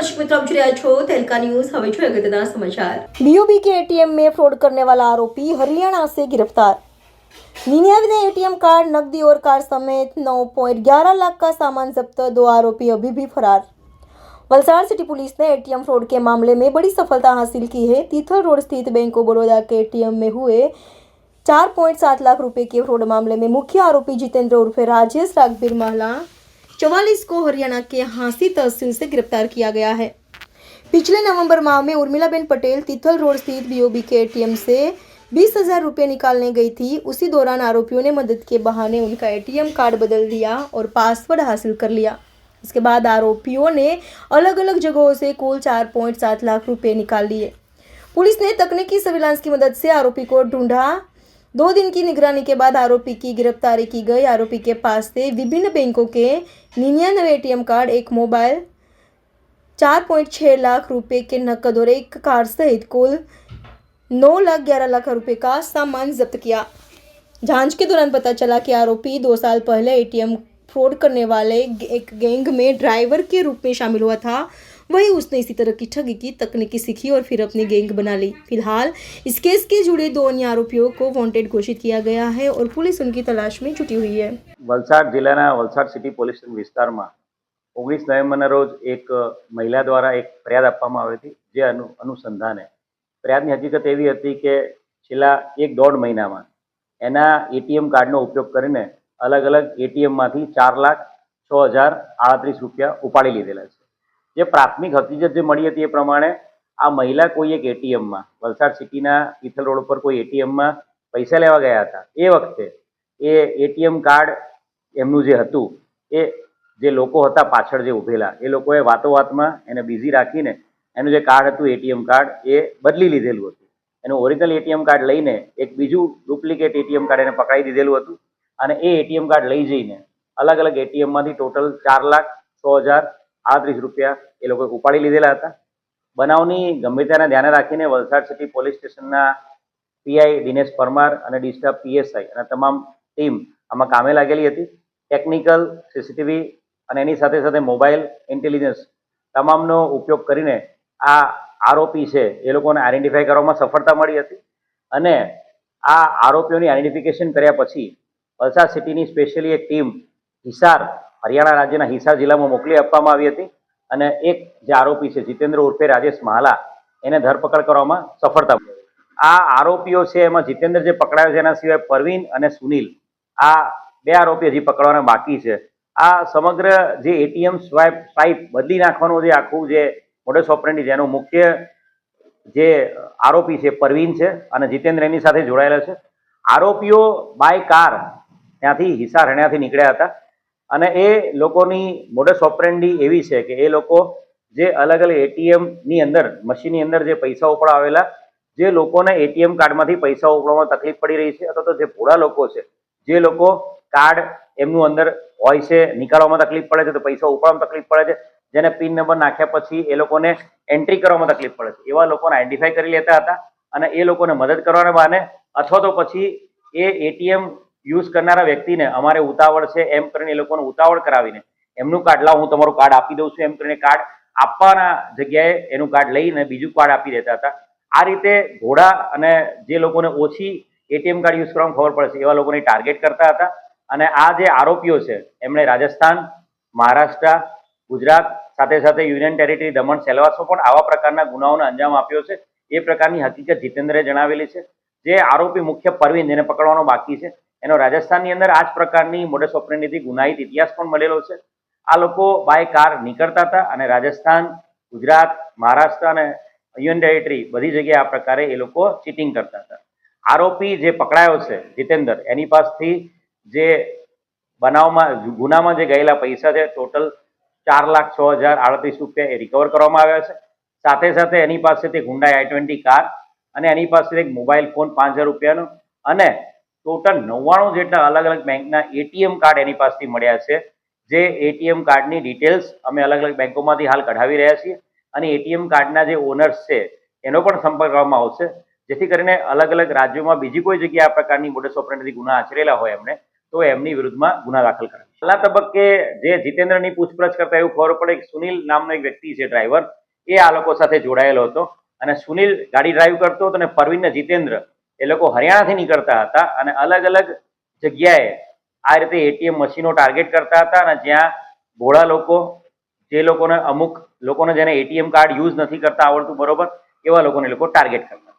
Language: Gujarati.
દર્શક મિત્રો આપ જોઈ રહ્યા છો તેલકા न्यूज હવે જોઈએ અગત્યના સમાચાર बीओबी के एटीएम में फ्रॉड करने वाला आरोपी हरियाणा से गिरफ्तार निन्यानवे एटीएम कार्ड नकदी और कार समेत 9.11 लाख का सामान जब्त दो आरोपी अभी भी फरार वलसाड़ सिटी पुलिस ने एटीएम फ्रॉड के मामले में बड़ी सफलता हासिल की है तीथल रोड स्थित बैंक ऑफ बड़ौदा के एटीएम में हुए चार पॉइंट सात लाख रुपए के फ्रॉड मामले में मुख्य आरोपी जितेंद्र उर्फे राजेश रागबीर महला चौवालीस को हरियाणा के हांसी तहसील से गिरफ़्तार किया गया है। पिछले नवंबर माह में उर्मिलाबेन पटेल तिथल रोड स्थित बीओबी के एटीएम से बीस हज़ार रुपये निकालने गई थी। उसी दौरान आरोपियों ने मदद के बहाने उनका एटीएम कार्ड बदल दिया और पासवर्ड हासिल कर लिया। इसके बाद आरोपियों ने अलग अलग जगहों से कुल चार पॉइंट सात लाख रुपए निकाल लिए। पुलिस ने तकनीकी सर्विलांस की मदद से आरोपी को ढूंढा दो दिन की निगरानी के बाद आरोपी की गिरफ्तारी की गई। आरोपी के पास से विभिन्न बैंकों के निन्यानवे एटीएम कार्ड, एक मोबाइल, चार पॉइंट छः लाख रुपए के नकद और एक कार सहित कुल नौ लाख ग्यारह लाख रुपए का सामान जब्त किया। जाँच के दौरान पता चला कि आरोपी दो साल पहले एटीएम फ्रॉड करने वाले एक गैंग में ड्राइवर के रूप में शामिल हुआ था। वही उसने इसी तरह की ठगी की तकनीकी सीखी और फिर अपनी गैंग बना ली फिलहाल इस केस के जुड़े दो अन्य आरोपियों को वांटेड घोषित किया गया है और पुलिस उनकी तलाश में जुटी हुई है વલસાડ જિલ્લાના વલસાડ સિટી પોલીસ સ્ટેશન વિસ્તારમાં ઓગણીસ નવેમ્બરના રોજ એક મહિલા દ્વારા એક ફરિયાદ આપવામાં આવી હતી જે અનુ અનુસંધાને ફરિયાદની હકીકત એવી હતી કે છેલ્લા એક દોઢ મહિનામાં એના એટીએમ કાર્ડનો ઉપયોગ કરીને અલગ અલગ એટીએમમાંથી ચાર લાખ છ હજાર આડત્રીસ રૂપિયા ઉપાડી લીધેલા છે જે પ્રાથમિક હકીકત જે મળી હતી એ પ્રમાણે આ મહિલા કોઈ એક એટીએમમાં, વલસાડ સિટીના તિથલ રોડ ઉપર કોઈ એટીએમમાં પૈસા લેવા ગયા હતા. એ વખતે એ એટીએમ કાર્ડ એમનું જે હતું, એ જે લોકો હતા પાછળ જે ઊભેલા એ લોકોએ વાતો વાતમાં એને બિઝી રાખીને એનું જે કાર્ડ હતું, એટીએમ કાર્ડ, એ બદલી લીધેલું હતું. એનું ઓરિજિનલ એટીએમ કાર્ડ લઈને એક બીજું ડુપ્લિકેટ એટીએમ કાર્ડ એને પકડાઈ દીધેલું હતું અને એ એટીએમ કાર્ડ લઈ જઈને અલગ અલગ એટીએમમાંથી ટોટલ ચાર લાખ છ હજાર આડત્રીસ રૂપિયા એ લોકોએ ઉપાડી લીધેલા હતા. બનાવની ગંભીરતાને ધ્યાને રાખીને વલસાડ સિટી પોલીસ સ્ટેશનના પીઆઈ દિનેશ પરમાર અને ડિસ્ટર્બ પીએસઆઈ અને તમામ ટીમ આમાં કામે લાગેલી હતી. ટેકનિકલ, સીસીટીવી અને એની સાથે સાથે મોબાઈલ ઇન્ટેલિજન્સ તમામનો ઉપયોગ કરીને આ આરોપી છે એ લોકોને આઈડેન્ટિફાઈ કરવામાં સફળતા મળી હતી અને આ આરોપીઓની આઈડેન્ટિફિકેશન કર્યા પછી વલસાડ સિટીની સ્પેશિયલી એક ટીમ હિસાર હરિયાણા રાજ્યના હિસાર જિલ્લામાં મોકલી આપવામાં આવી હતી અને એક જે આરોપી છે, જીતેન્દ્ર ઉર્ફે રાજેશ મહાલા એને ધરપકડ કરવામાં સફળતા મળી. આ આરોપીઓ છે, એમાં જીતેન્દ્ર જે પકડાયો છે, એના સિવાય પરવીન અને સુનિલ, આ બે આરોપી હજી પકડવાના બાકી છે. આ સમગ્ર જે એટીએમ સ્વાઇપ સ્વાઇપ બદલી નાખવાનું જે આખું જે મોડસ ઓપરેન્ડી જેનો મુખ્ય જે આરોપી છે, પરવીન છે અને જીતેન્દ્ર એની સાથે જોડાયેલા છે. આરોપીઓ બાય કાર ત્યાંથી હિસાર હણ્યાથી નીકળ્યા હતા. અને એ લોકોની મોડસ ઓપરેન્ડી એવી છે કે એ લોકો જે અલગ અલગ એટીએમની અંદર મશીનની અંદર જે પૈસા ઉપડાવેલા જે લોકોને એટીએમ કાર્ડમાંથી પૈસા ઉપડવામાં તકલીફ પડી રહી છે, અથવા તો જે ભોળા લોકો છે, જે લોકો કાર્ડ એમનું અંદર હોય છે, નીકાળવામાં તકલીફ પડે છે, તો પૈસા ઉપડવામાં તકલીફ પડે છે, જેને પિન નંબર નાખ્યા પછી એ લોકોને એન્ટ્રી કરવામાં તકલીફ પડે છે. એવા લોકોને આઈડેન્ટિફાઈ કરી લેતા હતા અને એ લોકોને મદદ કરવાના બહાને, અથવા તો પછી એ એટીએમ યુઝ કરનારા વ્યક્તિને અમારે ઉતાવળ છે એમ કરીને એ લોકોને ઉતાવળ કરાવીને એમનું કાર્ડ, લાવ હું તમારું કાર્ડ આપી દઉં છું એમ કરીને કાર્ડ આપવાના જગ્યાએ એનું કાર્ડ લઈને બીજું કાર્ડ આપી દેતા હતા. આ રીતે ઘોડા અને જે લોકોને ઓછી એટીએમ કાર્ડ યુઝ કરવામાં ખબર પડશે એવા લોકોને ટાર્ગેટ કરતા હતા. અને આ જે આરોપીઓ છે, એમણે રાજસ્થાન, મહારાષ્ટ્ર, ગુજરાત સાથે સાથે યુનિયન ટેરિટરી દમણ સેલવાસમાં પણ આવા પ્રકારના ગુનાઓને અંજામ આપ્યો છે. એ પ્રકારની હકીકત જીતેન્દ્રે જણાવેલી છે. જે આરોપી મુખ્ય પરવીન, જેને પકડવાનો બાકી છે એનો રાજસ્થાનની અંદર આ જ પ્રકારની મોડસ ઓપરેન્ડીથી ગુનાહિત ઇતિહાસ પણ મળેલો છે. આ લોકો બાય કાર નીકળતા હતા અને રાજસ્થાન, ગુજરાત, મહારાષ્ટ્ર અને યુનિયન ટેરિટરી બધી જગ્યાએ આ પ્રકારે એ લોકો ચીટિંગ કરતા હતા. આરોપી જે પકડાયો છે, જીતેન્દર, એની પાસેથી જે બનાવમાં, ગુનામાં જે ગયેલા પૈસા છે ટોટલ ચાર લાખ છ હજાર આડત્રીસ રૂપિયા એ રિકવર કરવામાં આવ્યા છે. સાથે સાથે એની પાસેથી હુન્ડાઈ આઈ ટ્વેન્ટી કાર અને એની પાસે એક મોબાઈલ ફોન પાંચ હજાર રૂપિયાનો અને ટોટલ નવ્વાણું જેટલા અલગ અલગ બેંકના એટીએમ કાર્ડ એની પાસેથી મળ્યા છે. જે એટીએમ કાર્ડની ડિટેલ્સ અમે અલગ અલગ બેંકોમાંથી હાલ કઢાવી રહ્યા છીએ અને એટીએમ કાર્ડના જે ઓનર્સ છે એનો પણ સંપર્ક કરવામાં આવશે. જેથી કરીને અલગ અલગ રાજ્યોમાં બીજી કોઈ જગ્યાએ આ પ્રકારની મોડસ ઓપરેન્ડથી ગુના આચરેલા હોય એમને, તો એમની વિરુદ્ધમાં ગુના દાખલ કરાય. છેલ્લા તબક્કે જે જીતેન્દ્રની પૂછપરછ કરતા એવું ખબર પડે કે સુનિલ નામનો એક વ્યક્તિ છે, ડ્રાઈવર. એ આ લોકો સાથે જોડાયેલો હતો અને સુનિલ ગાડી ડ્રાઈવ કરતો હતો અને પરવીન જીતેન્દ્ર એ લોકો હરિયાણાથી નીકળતા હતા અને અલગ અલગ જગ્યાએ આ રીતે એટીએમ મશીનો ટાર્ગેટ કરતા હતા અને જ્યાં ભોળા લોકો, જે લોકોને અમુક લોકોને જેને એટીએમ કાર્ડ યુઝ નથી કરતા આવડતું બરોબર, એવા લોકોને લોકો ટાર્ગેટ કરતા